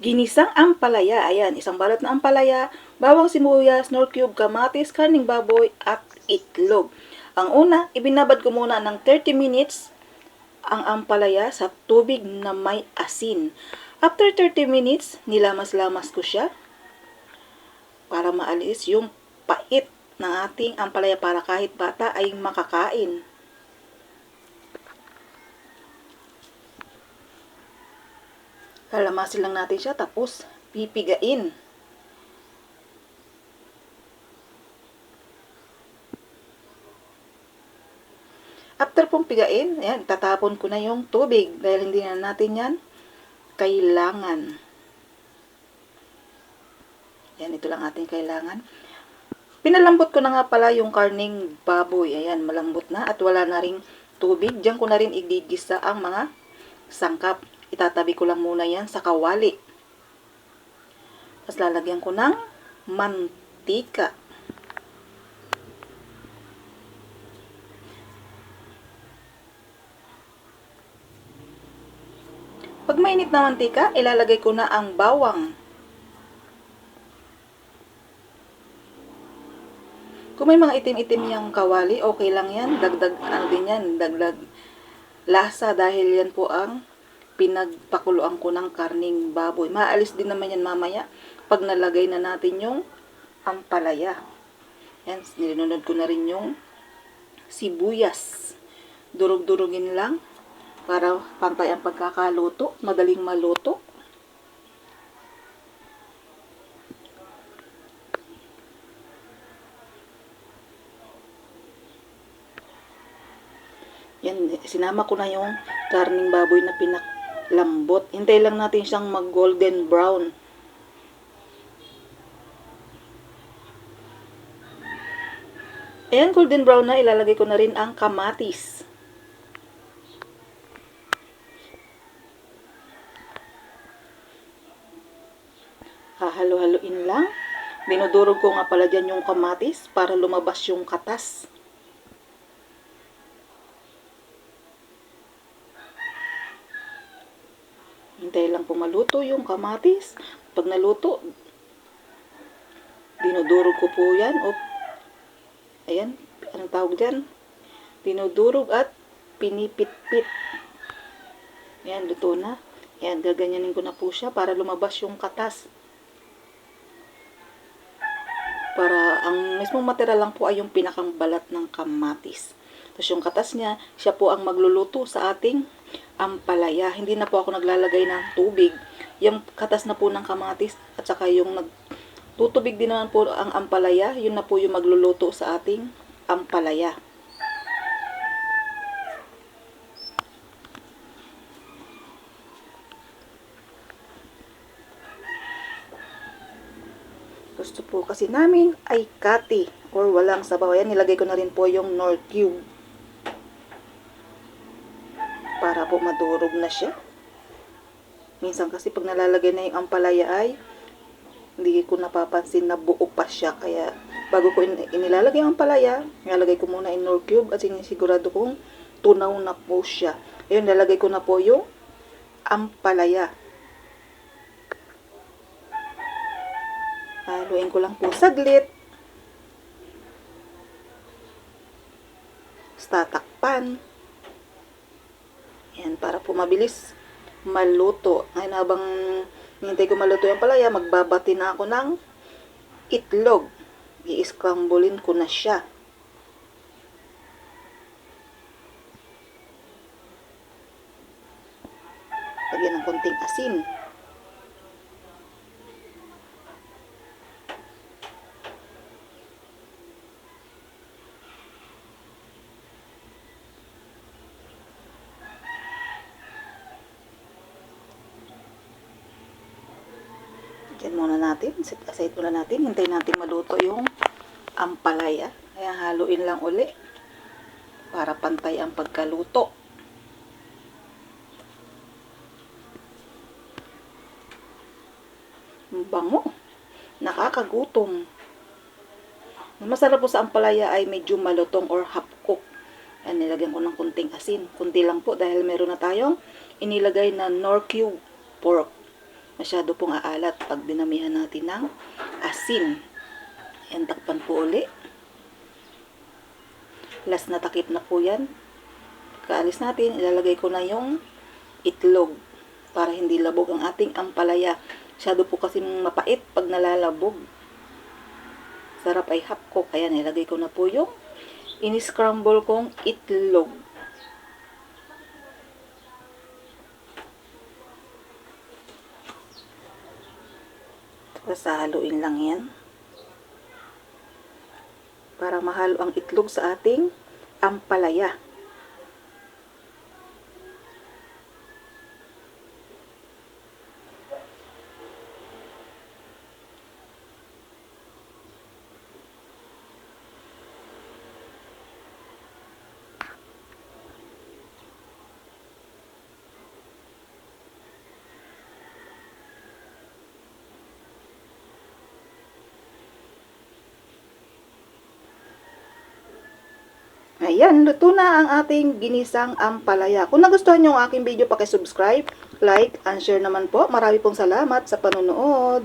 Ginisang ampalaya. Ayan, isang balot na ampalaya, bawang sibuyas, nor cube, kamatis, karning baboy, at itlog. Ang una, ibinabad ko muna ng 30 minutes ang ampalaya sa tubig na may asin. After 30 minutes, nilamas-lamas ko siya para maalis yung pait ng ating ampalaya para kahit bata ay makakain. Lalamasin lang natin siya tapos pipigain. After pong pigain, ayan, tatapon ko na yung tubig dahil hindi na natin yan kailangan. Yan, ito lang ating kailangan. Pinalambot ko na nga pala yung karning baboy. Ayan, malambot na at wala na ring tubig. Diyan ko na rin igigisa ang mga sangkap. Itatabi ko lang muna yan sa kawali. Tapos lalagyan ko ng mantika. Pag mainit na mantika, ilalagay ko na ang bawang. Kung may mga itim-itim yung kawali, okay lang yan. Dagdag, ano din yan, dagdag lasa dahil yan po ang pinagpakuluan ko ng karning baboy. Maalis din naman yan mamaya pag nalagay na natin yung ampalaya. Yan, nilinunod ko na rin yung sibuyas. Durog-durugin lang para pantay ang pagkakaluto, madaling maluto. Yan, sinama ko na yung karning baboy na pinaklambot. Hintay lang natin siyang mag golden brown. Ayan, golden brown na. Ilalagay ko na rin ang kamatis. Hahalo-haloin lang. Dinudurog ko nga pala dyan yung kamatis para lumabas yung katas. Hintay lang po maluto yung kamatis. Pag naluto, dinudurog ko po yan. O, ayan, anong tawag dyan? Dinudurog at pinipit-pit. Ayan, luto na. Ayan, gaganyanin ko na po siya para lumabas yung katas. Para ang mismong material lang po ay yung pinakang balat ng kamatis. Tapos yung katas niya, siya po ang magluluto sa ating ampalaya. Hindi na po ako naglalagay ng tubig. Yung katas na po ng kamatis at saka yung nagtutubig din naman po ang ampalaya, yun na po yung magluluto sa ating ampalaya. Gusto po kasi namin ay kati or walang sabaw. Ayan, nilagay ko na rin po yung nor cube. Para po madurog na siya. Minsan kasi pag nalalagay na yung ampalaya ay hindi ko napapansin na buo pa siya. Kaya bago ko in- inilalagay ang ampalaya, nilalagay ko muna yung nor cube at sinisigurado kong tunaw na po siya. Ayun, nilalagay ko na po yung ampalaya. Haluin ko lang po saglit. Tapos tatakpan. Para po mabilis maluto. Ngayon habang hintay ko maluto yung palaya, magbabati na ako ng itlog. I-scramblein ko na siya. Lagyan ng konting asin. Yan muna natin. Set aside muna natin. Hintay natin maluto yung ampalaya. Kaya haluin lang uli para pantay ang pagkaluto. Ang Bango. Nakakagutom. Masarap po sa ampalaya ay medyo malutong or half cook. Yan, nilagyan ko ng kunting asin. Kunti lang po dahil meron na tayong inilagay na nor cube pork. Masyado pong aalat pag dinamihan natin ng asin. Ayan, takpan po uli. Last na takip na po yan. Kaalis natin, ilalagay ko na yung itlog para hindi labog ang ating ampalaya. Masyado po kasi mapait pag nalalabog. Sarap ay hapko. Kaya nilagay ko na po yung in-scramble kong itlog. Tapos haluin lang yan. Para mahalo ang itlog sa ating ampalaya. Ayan, luto na ang ating ginisang ampalaya. Kung nagustuhan nyo ang aking video, subscribe like, and share naman po. Marami pong salamat sa panonood.